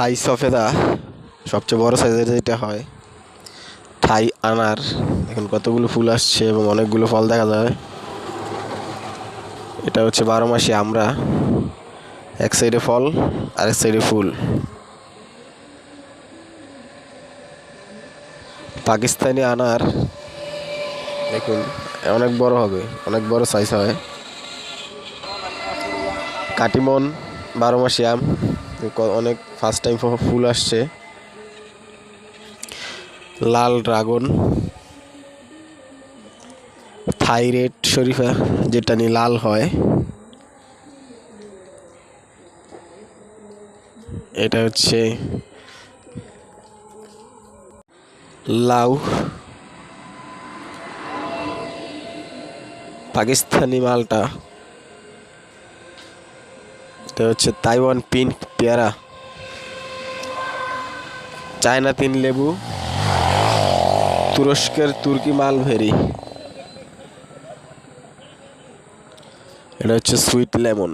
থাই সফেদা সবচেয়ে বড় সাইজের যেটা হয় থাই আনার এখন কতগুলো ফুল আসছে এবং অনেকগুলো ফল দেখা যায়। এটা হচ্ছে বারো মাসে আমরা। এক সাইডে ফল আর এক সাইডে ফুল। পাকিস্তানি আনার দেখুন, অনেক বড় হবে, অনেক বড় সাইজ হয়। কাটিমন, বারো মাসি আম। অনেক ফার্স্ট টাইম ফুল আসছে। লাল ড্রাগন। থাইরেড শরীফা, যেটা নিয়ে লাল হয়। এটা হচ্ছে লাউ। পাকিস্তানি মালটা। এটা হচ্ছে তাইওয়ান পিঙ্ক পেয়ারা। চায়না তিন লেবু, তুরস্কের তুর্কি মালভেরি। এটা হচ্ছে সুইট লেমন।